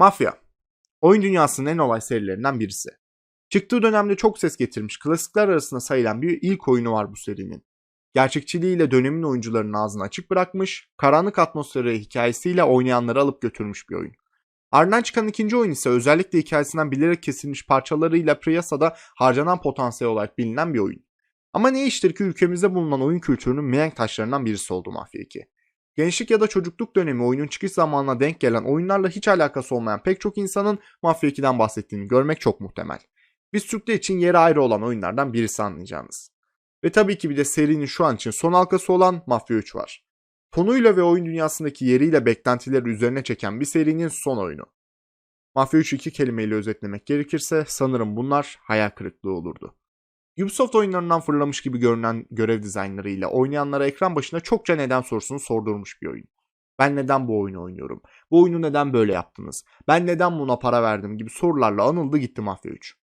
Mafya. Oyun dünyasının en olay serilerinden birisi. Çıktığı dönemde çok ses getirmiş klasikler arasında sayılan bir ilk oyunu var bu serinin. Gerçekçiliğiyle dönemin oyuncularının ağzını açık bırakmış, karanlık atmosferi hikayesiyle oynayanları alıp götürmüş bir oyun. Ardından çıkan ikinci oyun ise özellikle hikayesinden bilerek kesilmiş parçalarıyla piyasada harcanan potansiyel olarak bilinen bir oyun. Ama ne iştir ki ülkemizde bulunan oyun kültürünün mihenk taşlarından birisi oldu Mafya 2. Gençlik ya da çocukluk dönemi oyunun çıkış zamanına denk gelen oyunlarla hiç alakası olmayan pek çok insanın Mafya 2'den bahsettiğini görmek çok muhtemel. Biz Türkler için yeri ayrı olan oyunlardan birisi anlayacağınız. Ve tabii ki bir de serinin şu an için son halkası olan Mafya 3 var. Tonuyla ve oyun dünyasındaki yeriyle beklentileri üzerine çeken bir serinin son oyunu. Mafya 3'ü iki kelimeyle özetlemek gerekirse sanırım bunlar hayal kırıklığı olurdu. Ubisoft oyunlarından fırlamış gibi görünen görev dizaynlarıyla oynayanlara ekran başında çokça neden sorusunu sordurmuş bir oyun. Ben neden bu oyunu oynuyorum? Bu oyunu neden böyle yaptınız? Ben neden buna para verdim gibi sorularla anıldı gitti Mafya 3.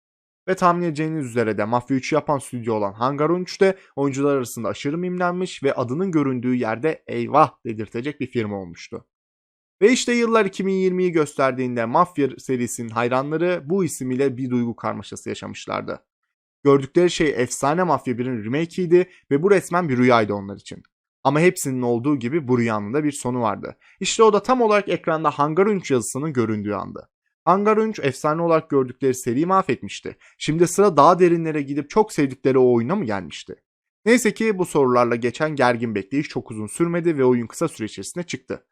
Ve tahmin edeceğiniz üzere de Mafya 3'ü yapan stüdyo olan Hangar 13 de oyuncular arasında aşırı mimlenmiş ve adının göründüğü yerde eyvah dedirtecek bir firma olmuştu. Ve işte yıllar 2020'yi gösterdiğinde Mafya serisinin hayranları bu isim ile bir duygu karmaşası yaşamışlardı. Gördükleri şey efsane Mafya 1'in remake'iydi ve bu resmen bir rüyaydı onlar için. Ama hepsinin olduğu gibi bu rüyanın da bir sonu vardı. İşte o da tam olarak ekranda Hangar 13 yazısının göründüğü andı. Hangar 13 efsane olarak gördükleri seriyi mahvetmişti. Şimdi sıra daha derinlere gidip çok sevdikleri o oyuna mı gelmişti? Neyse ki bu sorularla geçen gergin bekleyiş çok uzun sürmedi ve oyun kısa süre içerisinde çıktı.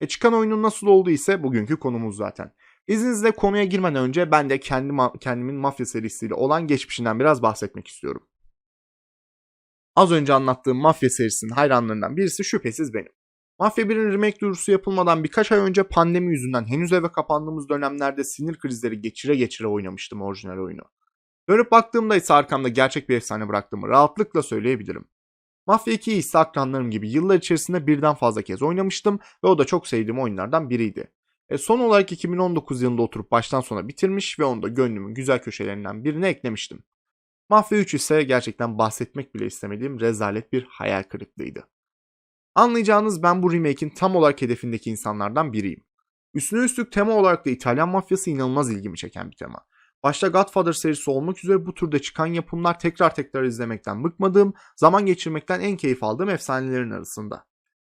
E çıkan oyunun nasıl olduğu ise bugünkü konumuz zaten. İzninizle konuya girmeden önce ben de kendi ma- kendimin mafya serisiyle olan geçmişinden biraz bahsetmek istiyorum. Az önce anlattığım mafya serisinin hayranlarından birisi şüphesiz benim. Mafya 1'in remake duyurusu yapılmadan birkaç ay önce pandemi yüzünden henüz eve kapandığımız dönemlerde sinir krizleri geçire geçire oynamıştım orijinal oyunu. Dönüp baktığımda ise arkamda gerçek bir efsane bıraktığımı rahatlıkla söyleyebilirim. Mafya 2'yi ise akranlarım gibi yıllar içerisinde birden fazla kez oynamıştım ve o da çok sevdiğim oyunlardan biriydi. E son olarak 2019 yılında oturup baştan sona bitirmiş ve onu da gönlümün güzel köşelerinden birine eklemiştim. Mafya 3 ise gerçekten bahsetmek bile istemediğim rezalet bir hayal kırıklığıydı. Anlayacağınız ben bu remake'in tam olarak hedefindeki insanlardan biriyim. Üstüne üstlük tema olarak da İtalyan mafyası inanılmaz ilgimi çeken bir tema. Başta Godfather serisi olmak üzere bu türde çıkan yapımlar tekrar tekrar izlemekten bıkmadığım, zaman geçirmekten en keyif aldığım efsanelerin arasında.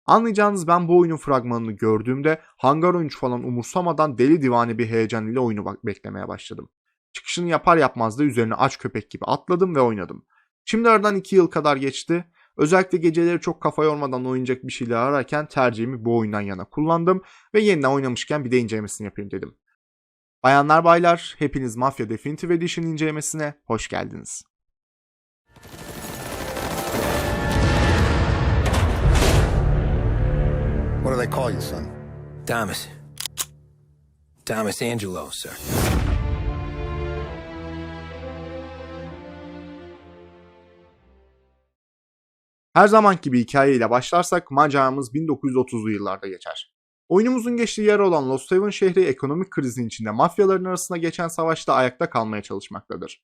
Anlayacağınız ben bu oyunun fragmanını gördüğümde Hangar 13 falan umursamadan deli divane bir heyecan ile oyunu bak- beklemeye başladım. Çıkışını yapar yapmaz da üzerine aç köpek gibi atladım ve oynadım. Şimdi aradan 2 yıl kadar geçti. Özellikle geceleri çok kafa yormadan oynayacak bir şeyler ararken tercihimi bu oyundan yana kullandım ve yeniden oynamışken bir de incelemesini yapayım dedim. Bayanlar baylar, hepiniz Mafya Definitive Edition incelemesine hoş geldiniz. What do they call you, son? Thomas. Thomas Angelo, sir. Her zamanki gibi hikayeyle başlarsak maceramız 1930'lu yıllarda geçer. Oyunumuzun geçtiği yer olan Lost Haven şehri ekonomik krizin içinde mafyaların arasında geçen savaşta ayakta kalmaya çalışmaktadır.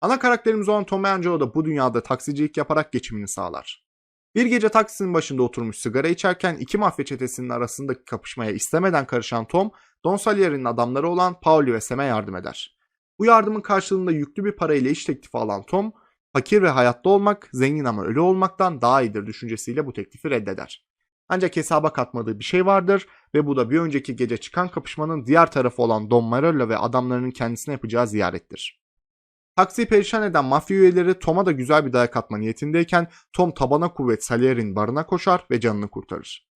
Ana karakterimiz olan Tom Angelo da bu dünyada taksicilik yaparak geçimini sağlar. Bir gece taksinin başında oturmuş sigara içerken iki mafya çetesinin arasındaki kapışmaya istemeden karışan Tom, Don Salieri'nin adamları olan Pauli ve Sam'e yardım eder. Bu yardımın karşılığında yüklü bir parayla iş teklifi alan Tom, fakir ve hayatta olmak, zengin ama ölü olmaktan daha iyidir düşüncesiyle bu teklifi reddeder. Ancak hesaba katmadığı bir şey vardır ve bu da bir önceki gece çıkan kapışmanın diğer tarafı olan Don Marello ve adamlarının kendisine yapacağı ziyarettir. Taksiyi perişan eden mafya üyeleri Tom'a da güzel bir dayak atma niyetindeyken Tom tabana kuvvet Salier'in barına koşar ve canını kurtarır.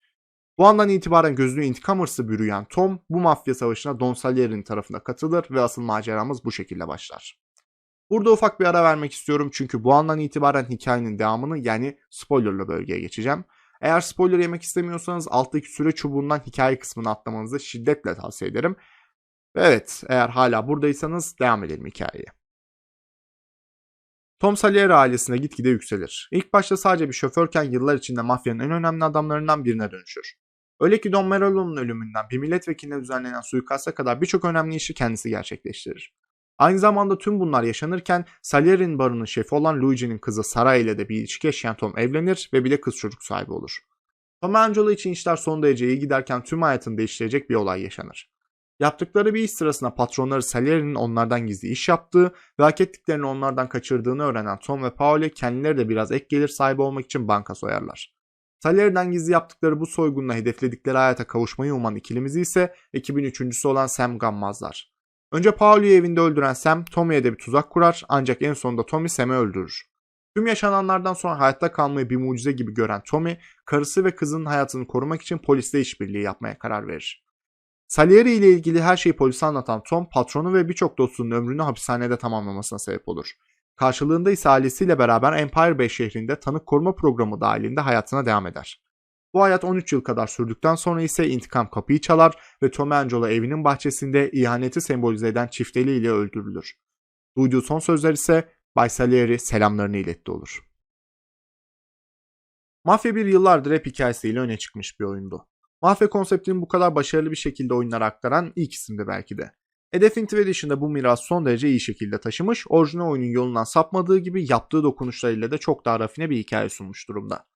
Bu andan itibaren gözünü intikam hırsı bürüyen Tom bu mafya savaşına Don Salier'in tarafına katılır ve asıl maceramız bu şekilde başlar. Burada ufak bir ara vermek istiyorum çünkü bu andan itibaren hikayenin devamını yani spoilerlı bölgeye geçeceğim. Eğer spoiler yemek istemiyorsanız alttaki süre çubuğundan hikaye kısmını atlamanızı şiddetle tavsiye ederim. Ve evet eğer hala buradaysanız devam edelim hikayeye. Tom Salieri ailesine gitgide yükselir. İlk başta sadece bir şoförken yıllar içinde mafyanın en önemli adamlarından birine dönüşür. Öyle ki Don Marello'nun ölümünden bir milletvekiline düzenlenen suikasta kadar birçok önemli işi kendisi gerçekleştirir. Aynı zamanda tüm bunlar yaşanırken Salieri'nin barının şefi olan Luigi'nin kızı Sara ile de bir ilişki yaşayan Tom evlenir ve bir de kız çocuk sahibi olur. Tom Angelo için işler son derece iyi giderken tüm hayatını değiştirecek bir olay yaşanır. Yaptıkları bir iş sırasında patronları Salieri'nin onlardan gizli iş yaptığı ve hak ettiklerini onlardan kaçırdığını öğrenen Tom ve Paolo kendileri de biraz ek gelir sahibi olmak için banka soyarlar. Salieri'den gizli yaptıkları bu soygunla hedefledikleri hayata kavuşmayı uman ikilimizi ise ekibin üçüncüsü olan Sam gammazlar. Önce Paolo'yu evinde öldüren Sam, Tommy'ye de bir tuzak kurar ancak en sonunda Tommy Sam'i öldürür. Tüm yaşananlardan sonra hayatta kalmayı bir mucize gibi gören Tommy, karısı ve kızının hayatını korumak için polisle işbirliği yapmaya karar verir. Salieri ile ilgili her şeyi polise anlatan Tom, patronu ve birçok dostunun ömrünü hapishanede tamamlamasına sebep olur. Karşılığında ise ailesiyle beraber Empire Bay şehrinde tanık koruma programı dahilinde hayatına devam eder. Bu hayat 13 yıl kadar sürdükten sonra ise intikam kapıyı çalar ve Tom Angelo evinin bahçesinde ihaneti sembolize eden çifteliğiyle öldürülür. Duyduğu son sözler ise Bay Salieri selamlarını iletti olur. Mafya bir yıllardır hep hikayesiyle öne çıkmış bir oyundu. Mafya konseptini bu kadar başarılı bir şekilde oyunlara aktaran ilk isimdi belki de. A Definitive Edition'da bu miras son derece iyi şekilde taşımış, orijinal oyunun yolundan sapmadığı gibi yaptığı dokunuşlarıyla da çok daha rafine bir hikaye sunmuş durumda.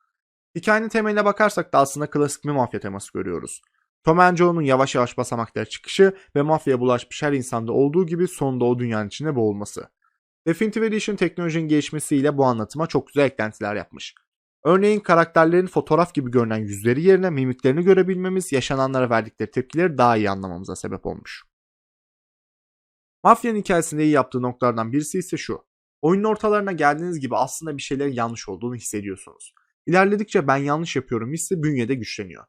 Hikayenin temeline bakarsak da aslında klasik bir mafya teması görüyoruz. Tom Angelo'nun yavaş yavaş basamaklara çıkışı ve mafyaya bulaşmış her insanda olduğu gibi sonunda o dünyanın içine boğulması. Definitive Edition teknolojinin gelişmesiyle bu anlatıma çok güzel eklentiler yapmış. Örneğin karakterlerin fotoğraf gibi görünen yüzleri yerine mimiklerini görebilmemiz yaşananlara verdikleri tepkileri daha iyi anlamamıza sebep olmuş. Mafyanın hikayesinde iyi yaptığı noktalardan birisi ise şu. Oyunun ortalarına geldiğiniz gibi aslında bir şeylerin yanlış olduğunu hissediyorsunuz. İlerledikçe ben yanlış yapıyorum hissi bünyede güçleniyor.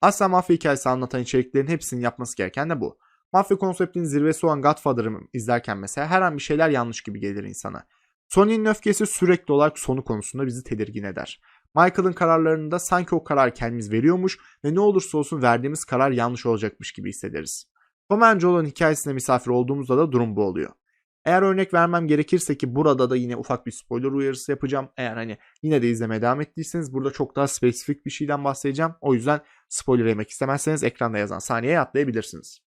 Asla mafya hikayesi anlatan içeriklerin hepsinin yapması gereken de bu. Mafya konseptinin zirvesi olan Godfather'ı izlerken mesela her an bir şeyler yanlış gibi gelir insana. Sony'nin öfkesi sürekli olarak sonu konusunda bizi tedirgin eder. Michael'ın kararlarında sanki o karar kendimiz veriyormuş ve ne olursa olsun verdiğimiz karar yanlış olacakmış gibi hissederiz. Tom Angelo'nun hikayesine misafir olduğumuzda da durum bu oluyor. Eğer örnek vermem gerekirse ki burada da yine ufak bir spoiler uyarısı yapacağım. Eğer hani yine de izlemeye devam ettiyseniz burada çok daha spesifik bir şeyden bahsedeceğim. O yüzden spoiler yemek istemezseniz ekranda yazan saniyeye atlayabilirsiniz.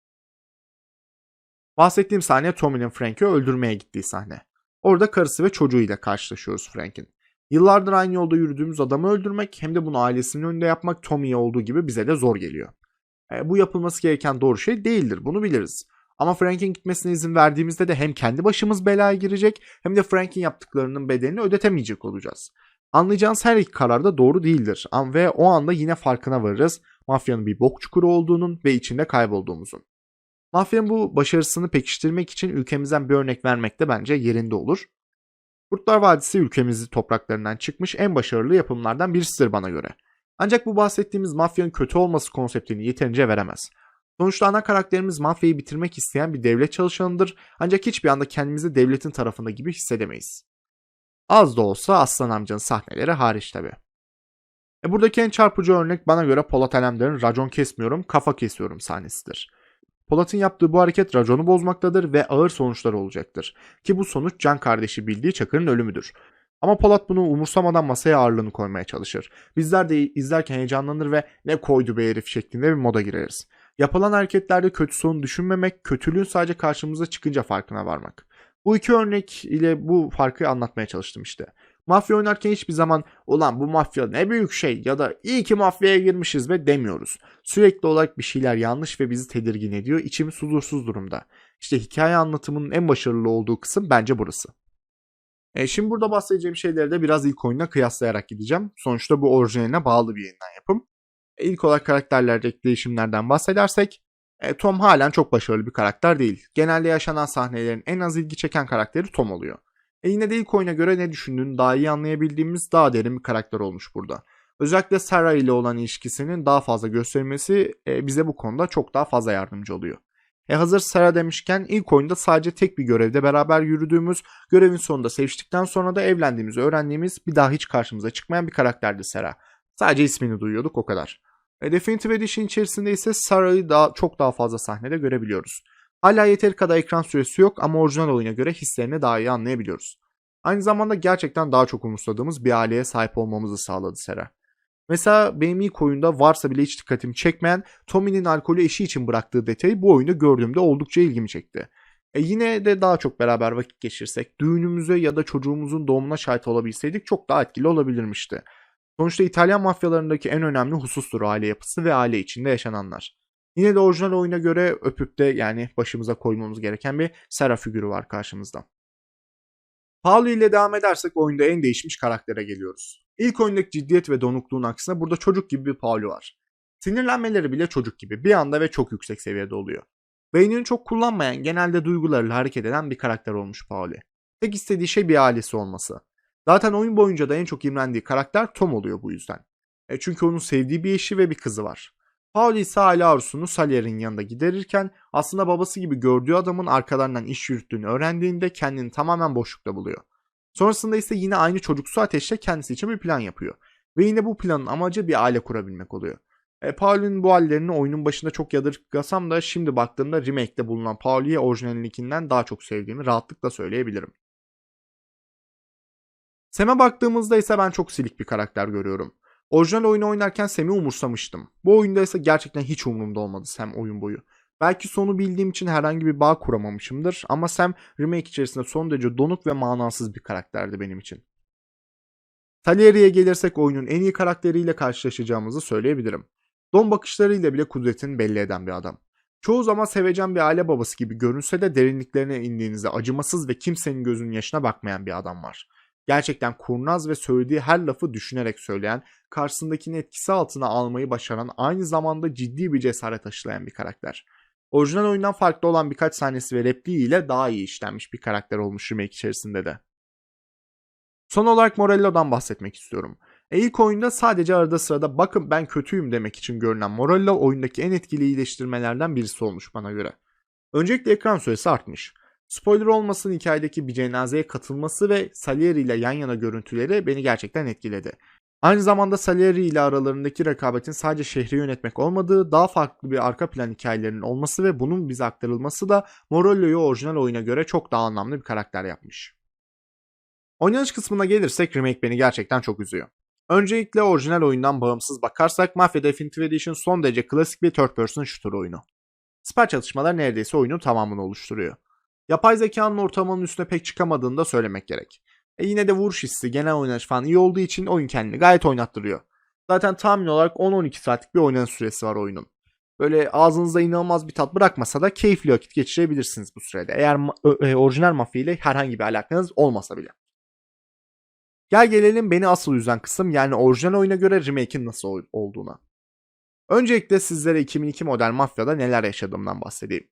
Bahsettiğim sahne Tommy'nin Frank'i öldürmeye gittiği sahne. Orada karısı ve çocuğuyla karşılaşıyoruz Frank'in. Yıllardır aynı yolda yürüdüğümüz adamı öldürmek hem de bunu ailesinin önünde yapmak Tommy'ye olduğu gibi bize de zor geliyor. E, bu yapılması gereken doğru şey değildir bunu biliriz. Ama Frank'in gitmesine izin verdiğimizde de hem kendi başımız belaya girecek hem de Frank'in yaptıklarının bedelini ödetemeyecek olacağız. Anlayacağınız her iki karar da doğru değildir ve o anda yine farkına varırız mafyanın bir bok çukuru olduğunun ve içinde kaybolduğumuzun. Mafyanın bu başarısını pekiştirmek için ülkemizden bir örnek vermek de bence yerinde olur. Kurtlar Vadisi ülkemizi topraklarından çıkmış en başarılı yapımlardan birisidir bana göre. Ancak bu bahsettiğimiz mafyanın kötü olması konseptini yeterince veremez. Sonuçta ana karakterimiz mafyayı bitirmek isteyen bir devlet çalışanıdır ancak hiçbir anda kendimizi devletin tarafında gibi hissedemeyiz. Az da olsa Aslan amcanın sahneleri hariç tabi. E buradaki en çarpıcı örnek bana göre Polat Alemdar'ın racon kesmiyorum kafa kesiyorum sahnesidir. Polat'ın yaptığı bu hareket raconu bozmaktadır ve ağır sonuçları olacaktır. Ki bu sonuç can kardeşi bildiği Çakır'ın ölümüdür. Ama Polat bunu umursamadan masaya ağırlığını koymaya çalışır. Bizler de izlerken heyecanlanır ve ne koydu be herif şeklinde bir moda gireriz. Yapılan hareketlerde kötü sonu düşünmemek, kötülüğün sadece karşımıza çıkınca farkına varmak. Bu iki örnek ile bu farkı anlatmaya çalıştım işte. Mafya oynarken hiçbir zaman olan bu mafya ne büyük şey ya da iyi ki mafyaya girmişiz ve demiyoruz. Sürekli olarak bir şeyler yanlış ve bizi tedirgin ediyor. İçimiz huzursuz durumda. İşte hikaye anlatımının en başarılı olduğu kısım bence burası. E şimdi burada bahsedeceğim şeyleri de biraz ilk oyunla kıyaslayarak gideceğim. Sonuçta bu orijinaline bağlı bir yeniden yapım. E ilk olarak karakterlerdeki değişimlerden bahsedersek e, Tom halen çok başarılı bir karakter değil. Genelde yaşanan sahnelerin en az ilgi çeken karakteri Tom oluyor. E yine de ilk oyuna göre ne düşündüğünü daha iyi anlayabildiğimiz daha derin bir karakter olmuş burada. Özellikle Sarah ile olan ilişkisinin daha fazla gösterilmesi e, bize bu konuda çok daha fazla yardımcı oluyor. E hazır Sarah demişken ilk oyunda sadece tek bir görevde beraber yürüdüğümüz, görevin sonunda seviştikten sonra da evlendiğimizi öğrendiğimiz bir daha hiç karşımıza çıkmayan bir karakterdi Sarah. Sadece ismini duyuyorduk o kadar. E Definitive Edition içerisinde ise Sarah'ı daha, çok daha fazla sahnede görebiliyoruz. Hala yeteri kadar ekran süresi yok ama orijinal oyuna göre hislerini daha iyi anlayabiliyoruz. Aynı zamanda gerçekten daha çok umursadığımız bir aileye sahip olmamızı sağladı Sera. Mesela benim ilk oyunda varsa bile hiç dikkatimi çekmeyen Tommy'nin alkolü eşi için bıraktığı detayı bu oyunda gördüğümde oldukça ilgimi çekti. E yine de daha çok beraber vakit geçirsek, düğünümüze ya da çocuğumuzun doğumuna şahit olabilseydik çok daha etkili olabilirmişti. Sonuçta İtalyan mafyalarındaki en önemli husustur aile yapısı ve aile içinde yaşananlar. Yine de orijinal oyuna göre öpüp de yani başımıza koymamız gereken bir Sera figürü var karşımızda. Paolo ile devam edersek oyunda en değişmiş karaktere geliyoruz. İlk oyundaki ciddiyet ve donukluğun aksine burada çocuk gibi bir Paolo var. Sinirlenmeleri bile çocuk gibi bir anda ve çok yüksek seviyede oluyor. Beynini çok kullanmayan, genelde duygularıyla hareket eden bir karakter olmuş Pauli. Tek istediği şey bir ailesi olması. Zaten oyun boyunca da en çok imrendiği karakter Tom oluyor bu yüzden. E çünkü onun sevdiği bir eşi ve bir kızı var. Pauli ise aile arzusunu Salier'in yanında giderirken aslında babası gibi gördüğü adamın arkalarından iş yürüttüğünü öğrendiğinde kendini tamamen boşlukta buluyor. Sonrasında ise yine aynı çocuksu ateşle kendisi için bir plan yapıyor. Ve yine bu planın amacı bir aile kurabilmek oluyor. E, Pauli'nin bu hallerini oyunun başında çok yadırgasam da şimdi baktığımda remake'de bulunan Pauli'yi orijinalinkinden daha çok sevdiğimi rahatlıkla söyleyebilirim. Sam'e baktığımızda ise ben çok silik bir karakter görüyorum. Orijinal oyunu oynarken Sam'i umursamıştım. Bu oyunda ise gerçekten hiç umurumda olmadı Sam oyun boyu. Belki sonu bildiğim için herhangi bir bağ kuramamışımdır ama Sam remake içerisinde son derece donuk ve manasız bir karakterdi benim için. Salieri'ye gelirsek oyunun en iyi karakteriyle karşılaşacağımızı söyleyebilirim. Don bakışlarıyla bile kudretini belli eden bir adam. Çoğu zaman sevecen bir aile babası gibi görünse de derinliklerine indiğinizde acımasız ve kimsenin gözünün yaşına bakmayan bir adam var. Gerçekten kurnaz ve söylediği her lafı düşünerek söyleyen, karşısındakini etkisi altına almayı başaran, aynı zamanda ciddi bir cesaret aşılayan bir karakter. Orijinal oyundan farklı olan birkaç sahnesi ve repliğiyle daha iyi işlenmiş bir karakter olmuş remake içerisinde de. Son olarak Morello'dan bahsetmek istiyorum. E ilk oyunda sadece arada sırada bakın ben kötüyüm demek için görünen Morello oyundaki en etkili iyileştirmelerden birisi olmuş bana göre. Öncelikle ekran süresi artmış. Spoiler olmasın hikayedeki bir cenazeye katılması ve Salieri ile yan yana görüntüleri beni gerçekten etkiledi. Aynı zamanda Salieri ile aralarındaki rekabetin sadece şehri yönetmek olmadığı, daha farklı bir arka plan hikayelerinin olması ve bunun bize aktarılması da Morello'yu orijinal oyuna göre çok daha anlamlı bir karakter yapmış. Oynanış kısmına gelirsek remake beni gerçekten çok üzüyor. Öncelikle orijinal oyundan bağımsız bakarsak Mafia Definitive Edition son derece klasik bir third person shooter oyunu. Siper çatışmalar neredeyse oyunun tamamını oluşturuyor. Yapay zekanın ortamının üstüne pek çıkamadığını da söylemek gerek. E yine de vuruş hissi, genel oynanış falan iyi olduğu için oyun kendini gayet oynattırıyor. Zaten tahmin olarak 10-12 saatlik bir oynanış süresi var oyunun. Böyle ağzınızda inanılmaz bir tat bırakmasa da keyifli vakit geçirebilirsiniz bu sürede. Eğer ma- e, orijinal Mafia ile herhangi bir alakanız olmasa bile. Gel gelelim beni asıl üzen kısım yani orijinal oyuna göre remake'in nasıl ol- olduğuna. Öncelikle sizlere 2002 model Mafya'da neler yaşadığımdan bahsedeyim.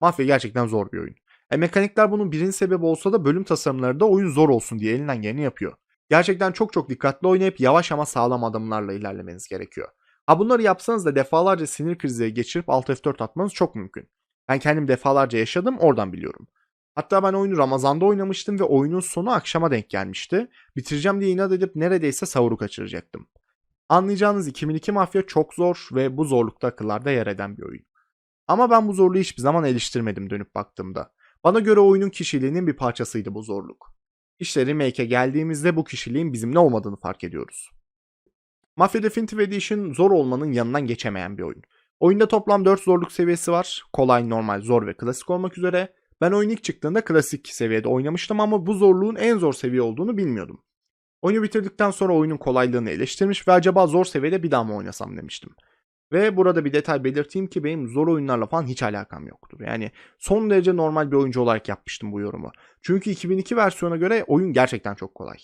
Mafya gerçekten zor bir oyun. E mekanikler bunun birinci sebebi olsa da bölüm tasarımları da oyun zor olsun diye elinden geleni yapıyor. Gerçekten çok çok dikkatli oynayıp yavaş ama sağlam adımlarla ilerlemeniz gerekiyor. Ha bunları yapsanız da defalarca sinir krizi geçirip Alt F4 atmanız çok mümkün. Ben kendim defalarca yaşadım oradan biliyorum. Hatta ben oyunu Ramazan'da oynamıştım ve oyunun sonu akşama denk gelmişti. Bitireceğim diye inat edip neredeyse sahuru kaçıracaktım. Anlayacağınız 2002 Mafya çok zor ve bu zorlukta akıllarda yer eden bir oyun. Ama ben bu zorluğu hiçbir zaman eleştirmedim dönüp baktığımda. Bana göre oyunun kişiliğinin bir parçasıydı bu zorluk. İşte remake'e geldiğimizde bu kişiliğin bizimle olmadığını fark ediyoruz. Mafia Definitive Edition zor olmanın yanından geçemeyen bir oyun. Oyunda toplam 4 zorluk seviyesi var. Kolay, normal, zor ve klasik olmak üzere. Ben oyun ilk çıktığında klasik seviyede oynamıştım ama bu zorluğun en zor seviye olduğunu bilmiyordum. Oyunu bitirdikten sonra oyunun kolaylığını eleştirmiş ve acaba zor seviyede bir daha mı oynasam demiştim. Ve burada bir detay belirteyim ki benim zor oyunlarla falan hiç alakam yoktur. Yani son derece normal bir oyuncu olarak yapmıştım bu yorumu. Çünkü 2002 versiyona göre oyun gerçekten çok kolay.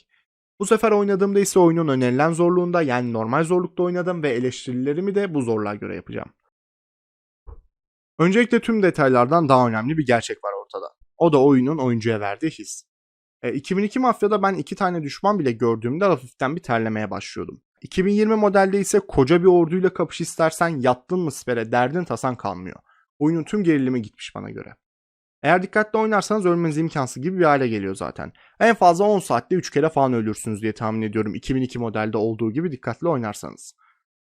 Bu sefer oynadığımda ise oyunun önerilen zorluğunda yani normal zorlukta oynadım ve eleştirilerimi de bu zorluğa göre yapacağım. Öncelikle tüm detaylardan daha önemli bir gerçek var ortada. O da oyunun oyuncuya verdiği his. E, 2002 Mafya'da ben iki tane düşman bile gördüğümde hafiften bir terlemeye başlıyordum. 2020 modelde ise koca bir orduyla kapış istersen yattın mı sipere derdin tasan kalmıyor. Oyunun tüm gerilimi gitmiş bana göre. Eğer dikkatli oynarsanız ölmeniz imkansız gibi bir hale geliyor zaten. En fazla 10 saatte 3 kere falan ölürsünüz diye tahmin ediyorum 2002 modelde olduğu gibi dikkatli oynarsanız.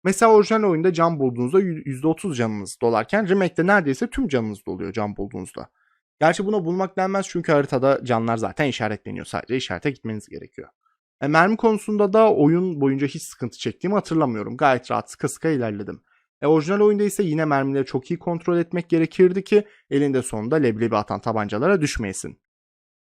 Mesela orijinal oyunda can bulduğunuzda %30 canınız dolarken remake'de neredeyse tüm canınız doluyor can bulduğunuzda. Gerçi buna bulmak denmez çünkü haritada canlar zaten işaretleniyor. Sadece işarete gitmeniz gerekiyor. E, mermi konusunda da oyun boyunca hiç sıkıntı çektiğimi hatırlamıyorum. Gayet rahat sıka sıka ilerledim. E, orijinal oyunda ise yine mermileri çok iyi kontrol etmek gerekirdi ki elinde sonunda leblebi atan tabancalara düşmeyesin.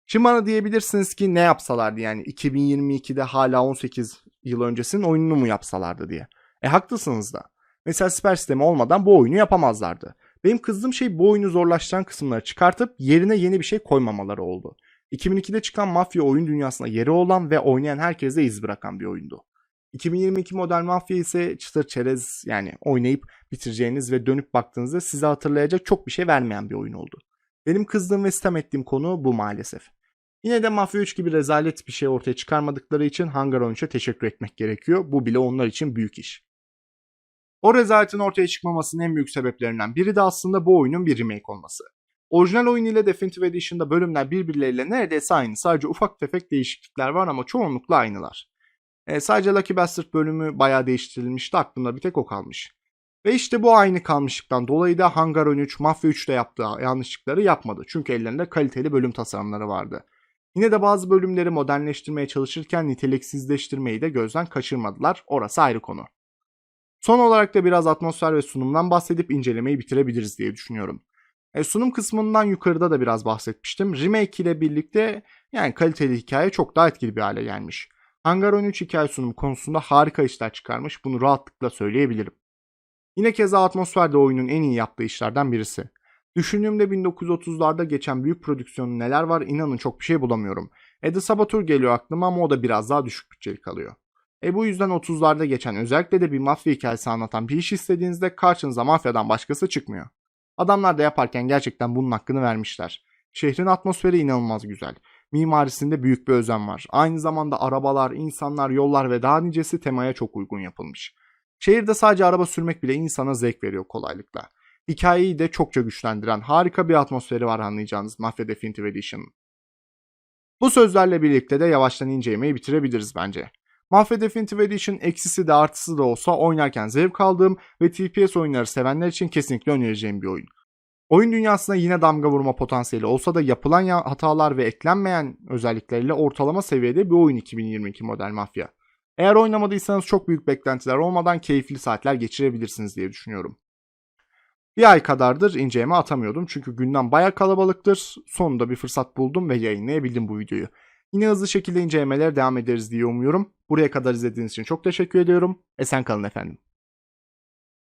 Şimdi bana diyebilirsiniz ki ne yapsalardı yani 2022'de hala 18 yıl öncesinin oyununu mu yapsalardı diye. E haklısınız da. Mesela siper sistemi olmadan bu oyunu yapamazlardı. Benim kızdığım şey bu oyunu zorlaştıran kısımları çıkartıp yerine yeni bir şey koymamaları oldu. 2002'de çıkan Mafya oyun dünyasında yeri olan ve oynayan herkese iz bırakan bir oyundu. 2022 model Mafya ise çıtır çerez yani oynayıp bitireceğiniz ve dönüp baktığınızda size hatırlayacak çok bir şey vermeyen bir oyun oldu. Benim kızdığım ve sitem ettiğim konu bu maalesef. Yine de Mafya 3 gibi rezalet bir şey ortaya çıkarmadıkları için Hangar 13'e teşekkür etmek gerekiyor. Bu bile onlar için büyük iş. O rezaletin ortaya çıkmamasının en büyük sebeplerinden biri de aslında bu oyunun bir remake olması. Orijinal oyun ile Definitive Edition'da bölümler birbirleriyle neredeyse aynı. Sadece ufak tefek değişiklikler var ama çoğunlukla aynılar. E, sadece Lucky Bastard bölümü bayağı değiştirilmişti. Aklımda bir tek o kalmış. Ve işte bu aynı kalmışlıktan dolayı da Hangar 13, Mafya 3'te yaptığı yanlışlıkları yapmadı. Çünkü ellerinde kaliteli bölüm tasarımları vardı. Yine de bazı bölümleri modernleştirmeye çalışırken niteliksizleştirmeyi de gözden kaçırmadılar. Orası ayrı konu. Son olarak da biraz atmosfer ve sunumdan bahsedip incelemeyi bitirebiliriz diye düşünüyorum. E, sunum kısmından yukarıda da biraz bahsetmiştim. Remake ile birlikte yani kaliteli hikaye çok daha etkili bir hale gelmiş. Hangar 13 hikaye sunumu konusunda harika işler çıkarmış. Bunu rahatlıkla söyleyebilirim. Yine keza atmosfer de oyunun en iyi yaptığı işlerden birisi. Düşündüğümde 1930'larda geçen büyük prodüksiyonun neler var inanın çok bir şey bulamıyorum. Eddie Sabatur geliyor aklıma ama o da biraz daha düşük bütçeli kalıyor. E bu yüzden 30'larda geçen özellikle de bir mafya hikayesi anlatan bir iş istediğinizde karşınıza mafyadan başkası çıkmıyor. Adamlar da yaparken gerçekten bunun hakkını vermişler. Şehrin atmosferi inanılmaz güzel. Mimarisinde büyük bir özen var. Aynı zamanda arabalar, insanlar, yollar ve daha nicesi temaya çok uygun yapılmış. Şehirde sadece araba sürmek bile insana zevk veriyor kolaylıkla. Hikayeyi de çokça güçlendiren harika bir atmosferi var anlayacağınız Mafia Definitive Edition'ın. Bu sözlerle birlikte de yavaştan incelemeyi bitirebiliriz bence. Mafia Definitive Edition eksisi de artısı da olsa oynarken zevk aldığım ve TPS oyunları sevenler için kesinlikle önereceğim bir oyun. Oyun dünyasına yine damga vurma potansiyeli olsa da yapılan ya- hatalar ve eklenmeyen özellikleriyle ortalama seviyede bir oyun 2022 model Mafya. Eğer oynamadıysanız çok büyük beklentiler olmadan keyifli saatler geçirebilirsiniz diye düşünüyorum. Bir ay kadardır inceleme atamıyordum çünkü gündem baya kalabalıktır. Sonunda bir fırsat buldum ve yayınlayabildim bu videoyu. Yine hızlı şekilde incelemelere devam ederiz diye umuyorum. Buraya kadar izlediğiniz için çok teşekkür ediyorum. Esen kalın efendim.